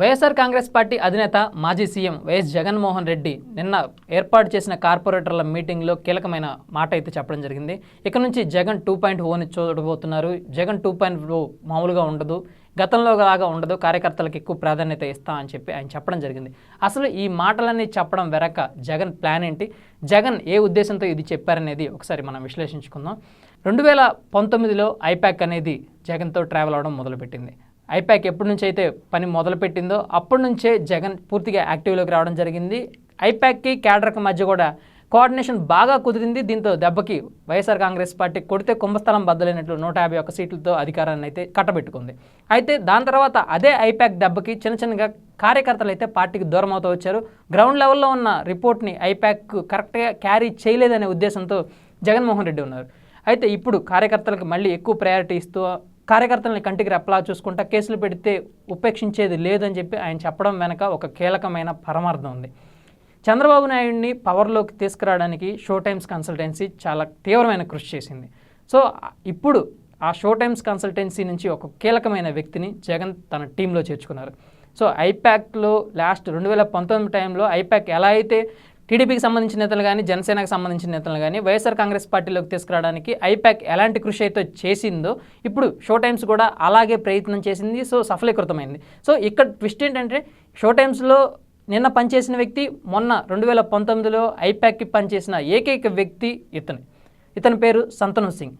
YSR Congress party అధినేత మాజీ CM YS Jaganmohan Reddy నిన్న ఏర్పాటు చేసిన కార్పొరేటర్ల మీటింగ్లో కీలకమైన మాట అయితే చెప్పడం జరిగింది. ఇక నుంచి జగన్ టూ పాయింట్ ఓని చూడబోతున్నారు. జగన్ టూ పాయింట్ ఓ మామూలుగా ఉండదు. గతంలో లాగా ఉండదు. కార్యకర్తలకు ఎక్కువ ప్రాధాన్యత ఇస్తా అని చెప్పి ఆయన చెప్పడం జరిగింది. అసలు ఈ మాటలన్నీ చెప్పడం వెనక జగన్ ప్లాన్ ఏంటి? జగన్ ఏ ఉద్దేశంతో ఇది చెప్పారనేది ఒకసారి మనం విశ్లేషించుకుందాం. రెండు వేల పంతొమ్మిదిలో ఐపాక్ అనేది జగన్తో ట్రావెల్ అవడం మొదలుపెట్టింది. ఐపాక్ ఎప్పటి నుంచి అయితే పని మొదలుపెట్టిందో అప్పటి నుంచే జగన్ పూర్తిగా యాక్టివ్లోకి రావడం జరిగింది. ఐపాక్కి క్యాడర్కి మధ్య కూడా కోఆర్డినేషన్ బాగా కుదిరింది. దీంతో దెబ్బకి వైఎస్ఆర్ కాంగ్రెస్ పార్టీ కొడితే కుంభస్థలం బద్దలైనట్లు నూట యాభై ఒక్క సీట్లతో అధికారాన్ని అయితే కట్టబెట్టుకుంది. అయితే దాని తర్వాత అదే ఐపాక్ దెబ్బకి చిన్న చిన్నగా కార్యకర్తలు అయితే పార్టీకి దూరం అవుతూ వచ్చారు. గ్రౌండ్ లెవెల్లో ఉన్న రిపోర్ట్ని ఐపాక్ కరెక్ట్గా క్యారీ చేయలేదనే ఉద్దేశంతో జగన్మోహన్ రెడ్డి ఉన్నారు. అయితే ఇప్పుడు కార్యకర్తలకు మళ్ళీ ఎక్కువ ప్రయారిటీ ఇస్తూ కార్యకర్తల్ని కంటికి రెప్పలా చూసుకుంటా కేసులు పెడితే ఉపేక్షించేది లేదని చెప్పి ఆయన చెప్పడం వెనక ఒక కీలకమైన పరమార్థం ఉంది. చంద్రబాబు నాయుడిని పవర్లోకి తీసుకురావడానికి షో టైమ్స్ కన్సల్టెన్సీ చాలా తీవ్రమైన కృషి చేసింది. సో ఇప్పుడు ఆ షో టైమ్స్ కన్సల్టెన్సీ నుంచి ఒక కీలకమైన వ్యక్తిని జగన్ తన టీంలో చేర్చుకున్నారు. సో ఐపాక్లో లాస్ట్ రెండు వేల పంతొమ్మిది టైంలో ఐపాక్ ఎలా అయితే టీడీపీకి సంబంధించిన నేతలు కానీ జనసేనకు సంబంధించిన నేతలు కానీ వైఎస్ఆర్ కాంగ్రెస్ పార్టీలోకి తీసుకురావడానికి ఐపాక్ ఎలాంటి కృషి అయితే చేసిందో ఇప్పుడు షో టైమ్స్ కూడా అలాగే ప్రయత్నం చేసింది. సో సఫలీకృతమైంది. సో ఇక్కడ ట్విస్ట్ ఏంటంటే షో టైమ్స్లో నిన్న పనిచేసిన వ్యక్తి మొన్న రెండు వేల పంతొమ్మిదిలో ఐపాక్కి పనిచేసిన ఏకైక వ్యక్తి ఇతను. ఇతని పేరు సంతను సింగ్.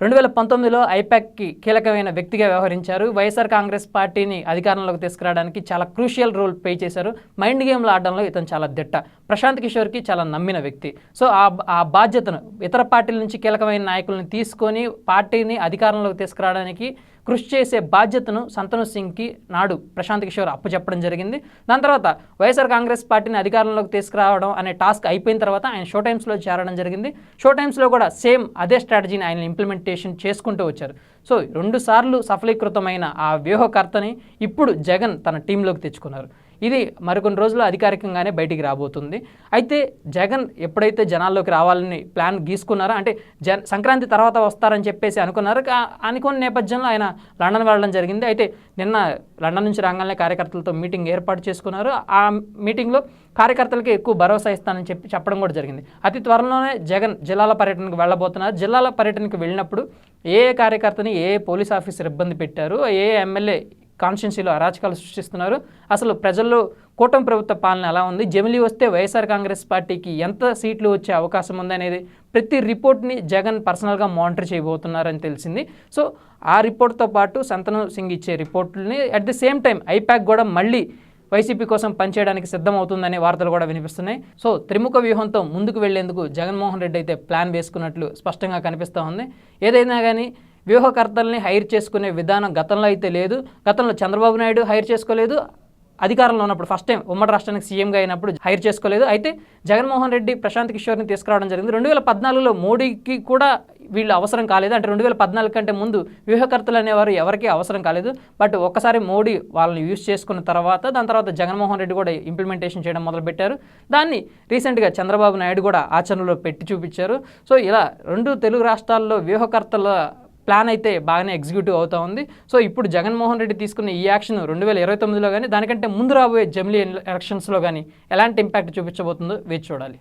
రెండు వేల పంతొమ్మిదిలో ఐపాక్కి కీలకమైన వ్యక్తిగా వ్యవహరించారు. వైఎస్ఆర్ కాంగ్రెస్ పార్టీని అధికారంలోకి తీసుకురావడానికి చాలా క్రూషియల్ రోల్ ప్లే చేశారు. మైండ్ గేమ్లు ఆడడంలో ఇతను చాలా దిట్ట. ప్రశాంత్ కిషోర్కి చాలా నమ్మిన వ్యక్తి. సో ఆ ఆ బాధ్యతను ఇతర పార్టీల నుంచి కీలకమైన నాయకులను తీసుకొని పార్టీని అధికారంలోకి తీసుకురావడానికి కృషి చేసే బాధ్యతను సంతను సింగ్కి నాడు ప్రశాంత్ కిషోర్ అప్పచెప్పడం జరిగింది. దాని తర్వాత వైఎస్ఆర్ కాంగ్రెస్ పార్టీని అధికారంలోకి తీసుకురావడం అనే టాస్క్ అయిపోయిన తర్వాత ఆయన షో టైమ్స్లో చేరడం జరిగింది. షో టైమ్స్లో కూడా సేమ్ అదే స్ట్రాటజీని ఆయన ఇంప్లిమెంటేషన్ చేసుకుంటూ వచ్చారు. సో రెండుసార్లు సఫలీకృతమైన ఆ వ్యూహకర్తని ఇప్పుడు జగన్ తన టీంలోకి తెచ్చుకున్నారు. ఇది మరికొన్ని రోజుల్లో అధికారికంగానే బయటికి రాబోతుంది. అయితే జగన్ ఎప్పుడైతే జనాల్లోకి రావాలని ప్లాన్ గీసుకున్నారో అంటే జన సంక్రాంతి తర్వాత వస్తారని చెప్పేసి అనుకున్నారు. కా- అనుకున్న నేపథ్యంలో ఆయన లండన్ వెళ్ళడం జరిగింది. అయితే నిన్న లండన్ నుంచి రాగానే కార్యకర్తలతో మీటింగ్ ఏర్పాటు చేసుకున్నారు. ఆ మీటింగ్లో కార్యకర్తలకి ఎక్కువ భరోసా ఇస్తానని చెప్పి చెప్పడం కూడా జరిగింది. అతి త్వరలోనే జగన్ జిల్లాల పర్యటనకు వెళ్ళబోతున్నారు. జిల్లాల పర్యటనకు వెళ్ళినప్పుడు ఏ ఏ కార్యకర్తని ఏ పోలీస్ ఆఫీసర్ ఇబ్బంది పెట్టారు ఏ ఎమ్మెల్యే కాన్స్టిట్యున్సీలో అరాచకాలు సృష్టిస్తున్నారు. అసలు ప్రజల్లో కూటమి ప్రభుత్వ పాలన ఎలా ఉంది? జమిలి వస్తే వైఎస్ఆర్ కాంగ్రెస్ పార్టీకి ఎంత సీట్లు వచ్చే అవకాశం ఉంది అనేది ప్రతి రిపోర్ట్ని జగన్ పర్సనల్గా మానిటర్ చేయబోతున్నారని తెలిసింది. సో ఆ రిపోర్ట్తో పాటు సంతను సింగ్ ఇచ్చే రిపోర్ట్ని at the same time IPAC కూడా మళ్ళీ వైసీపీ కోసం పనిచేయడానికి సిద్ధమవుతుందనే వార్తలు కూడా వినిపిస్తున్నాయి. సో త్రిముఖ వ్యూహంతో ముందుకు వెళ్ళేందుకు జగన్మోహన్ రెడ్డి అయితే ప్లాన్ వేసుకున్నట్లు స్పష్టంగా కనిపిస్తూ ఉంది. ఏదైనా కానీ వ్యూహకర్తల్ని హైర్ చేసుకునే విధానం గతంలో అయితే లేదు. గతంలో చంద్రబాబు నాయుడు హైర్ చేసుకోలేదు. అధికారంలో ఉన్నప్పుడు ఫస్ట్ టైం ఉమ్మడి రాష్ట్రానికి సీఎంగా అయినప్పుడు హైర్ చేసుకోలేదు. అయితే జగన్మోహన్ రెడ్డి ప్రశాంత్ కిషోర్ని తీసుకురావడం జరిగింది. రెండు వేల పద్నాలుగులో మోడీకి కూడా వీళ్ళు అవసరం కాలేదు. అంటే రెండు వేల పద్నాలుగు కంటే ముందు వ్యూహకర్తలు అనేవారు ఎవరికీ అవసరం కాలేదు. బట్ ఒక్కసారి మోడీ వాళ్ళని యూజ్ చేసుకున్న తర్వాత దాని తర్వాత జగన్మోహన్ రెడ్డి కూడా ఇంప్లిమెంటేషన్ చేయడం మొదలుపెట్టారు. దాన్ని రీసెంట్గా చంద్రబాబు నాయుడు కూడా ఆచరణలో పెట్టి చూపించారు. సో ఇలా రెండు తెలుగు రాష్ట్రాల్లో వ్యూహకర్తల ప్లాన్ అయితే బాగానే ఎగ్జిక్యూటివ్ అవుతా ఉంది. సో ఇప్పుడు జగన్మోహన్ రెడ్డి తీసుకున్న ఈ యాక్షన్ రెండు వేల ఇరవై తొమ్మిదిలో కానీ దానికంటే ముందు రాబోయే జమిలీ ఎలక్షన్స్లో కానీ ఎలాంటి ఇంపాక్ట్ చూపించబోతుందో వేచి చూడాలి.